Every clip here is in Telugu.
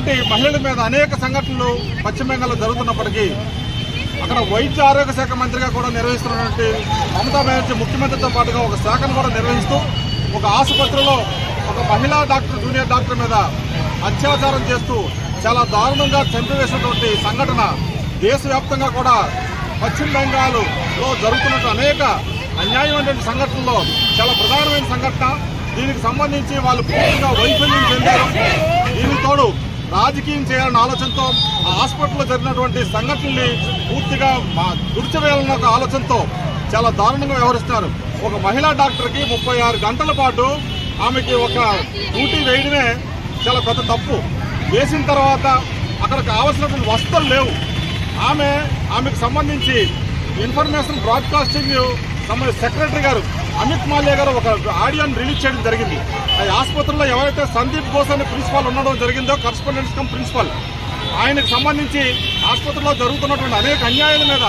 ఇలాంటి మహిళల మీద అనేక సంఘటనలు పశ్చిమ బెంగాల్లో జరుగుతున్నప్పటికీ అక్కడ వైద్య ఆరోగ్య శాఖ మంత్రిగా కూడా నిర్వహిస్తున్నటువంటి మమతా బెనర్జీ ముఖ్యమంత్రితో పాటుగా ఒక శాఖను కూడా నిర్వహిస్తూ ఒక ఆసుపత్రిలో ఒక మహిళా డాక్టర్ జూనియర్ డాక్టర్ మీద అత్యాచారం చేస్తూ చాలా దారుణంగా చంపివేసినటువంటి సంఘటన దేశవ్యాప్తంగా కూడా పశ్చిమ బెంగాల్లో జరుగుతున్న అనేక అన్యాయమైనటువంటి సంఘటనలో చాలా ప్రధానమైన సంఘటన. దీనికి సంబంధించి వాళ్ళు పూర్తిగా వైఫల్యం చెందారు. దీనికి తోడు రాజకీయం చేయాలన్న ఆలోచనతో ఆ హాస్పిటల్లో జరిగినటువంటి సంఘటనల్ని పూర్తిగా మా తుడిచివేయాలన్న ఒక ఆలోచనతో చాలా దారుణంగా వ్యవహరిస్తున్నారు. ఒక మహిళా డాక్టర్కి ముప్పై ఆరు గంటల పాటు ఆమెకి ఒక డ్యూటీ వేయడమే చాలా పెద్ద తప్పు. వేసిన తర్వాత అక్కడ కావలసినటువంటి వస్తువులు లేవు. ఆమె ఆమెకు సంబంధించి ఇన్ఫర్మేషన్ బ్రాడ్కాస్టింగ్ సంబంధించి సెక్రటరీ గారు అమిత్ మాల్యా గారు ఒక ఆడియోని రిలీజ్ చేయడం జరిగింది. ఆ ఆసుపత్రిలో ఎవరైతే సందీప్ ఘోష్ అనే ప్రిన్సిపాల్ ఉండడం జరిగిందో కరస్పాండెంట్స్ కమ్ ప్రిన్సిపాల్ ఆయనకు సంబంధించి ఆసుపత్రిలో జరుగుతున్నటువంటి అనేక అన్యాయాల మీద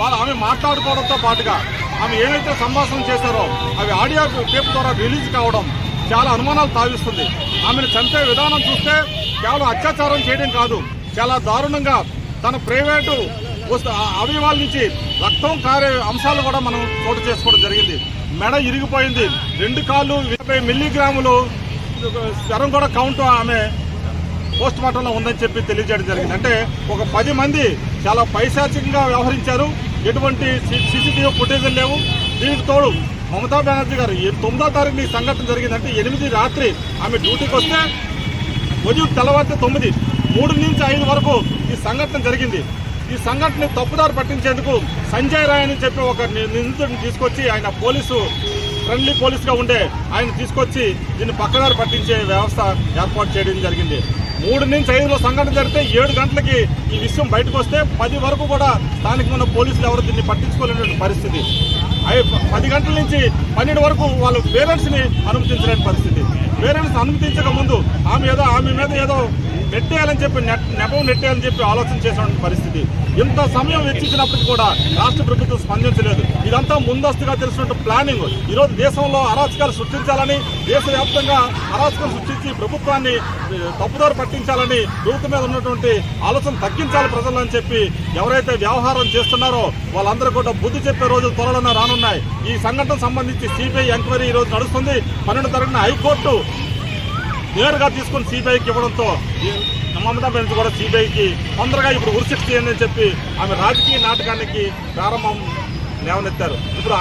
వాళ్ళు ఆమె మాట్లాడుకోవడంతో పాటుగా ఆమె ఏవైతే సంభాషణ చేశారో అవి ఆడియో టేప్ ద్వారా రిలీజ్ కావడం చాలా అనుమానాలు తావిస్తుంది. ఆమెను చంపే విధానం చూస్తే కేవలం అత్యాచారం చేయడం కాదు చాలా దారుణంగా తన ప్రైవేటు అవయవాల నుంచి రక్తం కారే అంశాలు కూడా మనం చోటు చేసుకోవడం జరిగింది. మెడ ఇరిగిపోయింది. రెండు కాళ్ళు ఇరవై మిల్లీగ్రాములు స్వరం కూడా కౌంట్ ఆమె పోస్ట్ మార్టంలో ఉందని చెప్పి తెలియజేయడం జరిగింది. అంటే ఒక పది మంది చాలా పైశాచికంగా వ్యవహరించారు. ఎటువంటి సీసీటీవీ ఫుటేజీలు లేవు. దీనికి తోడు మమతా బెనర్జీ గారు తొమ్మిదో తారీఖు ఈ సంఘటన జరిగిందంటే ఎనిమిది రాత్రి ఆమె డ్యూటీకి వస్తే ఉదయం తెల్లవారితే తొమ్మిది మూడు నుంచి ఐదు వరకు ఈ సంఘటన జరిగింది. ఈ సంఘటన తప్పుదారు పట్టించేందుకు సంజయ్ రాయ్ అని చెప్పి ఒక నిందితుడిని తీసుకొచ్చి ఆయన పోలీసు ఫ్రెండ్లీ పోలీసుగా ఉండే ఆయన తీసుకొచ్చి దీన్ని పక్కదారి పట్టించే వ్యవస్థ ఏర్పాటు చేయడం జరిగింది. మూడు నుంచి ఐదులో సంఘటన జరిగితే ఏడు గంటలకి ఈ విషయం బయటకు వస్తే పది వరకు కూడా స్థానికంగా ఉన్న పోలీసులు ఎవరు దీన్ని పట్టించుకోలేని పరిస్థితి. అవి పది గంటల నుంచి పన్నెండు వరకు వాళ్ళు పేరెంట్స్ని అనుమతించలేని పరిస్థితి. పేరెంట్స్ అనుమతించక ముందు ఆమె ఏదో ఆమె మీద ఏదో నెట్టేయాలని చెప్పి నెట్ నెపం నెట్టేయాలని చెప్పి ఆలోచన చేసినటువంటి పరిస్థితి. ఇంత సమయం వెచ్చించినప్పటికీ కూడా రాష్ట్ర ప్రభుత్వం స్పందించలేదు. ఇదంతా ముందస్తుగా తెలిసినట్టు ప్లానింగ్. ఈరోజు దేశంలో అరాచకాలు సృష్టించాలని దేశవ్యాప్తంగా అరాచకాలు సృష్టించి ప్రభుత్వాన్ని తప్పుదారు పట్టించాలని ప్రభుత్వం మీద ఉన్నటువంటి ఆలోచన తగ్గించాలి ప్రజలు అని చెప్పి ఎవరైతే వ్యవహారం చేస్తున్నారో వాళ్ళందరూ కూడా బుద్ధి చెప్పే రోజులు త్వరలోనే రానున్నాయి. ఈ సంఘటన సంబంధించి సిబిఐ ఎంక్వైరీ ఈ రోజు నడుస్తుంది. పన్నెండు తరగతి హైకోర్టు నేరుగా తీసుకుని సిబిఐకి ఇవ్వడంతో మమతా బెనర్జీ కూడా సిబిఐకి తొందరగా ఇప్పుడు ఉరిశిక్ష చేయండి అని చెప్పి ఆమె రాజకీయ నాటకానికి ప్రారంభం లేవనెత్తారు. ఇప్పుడు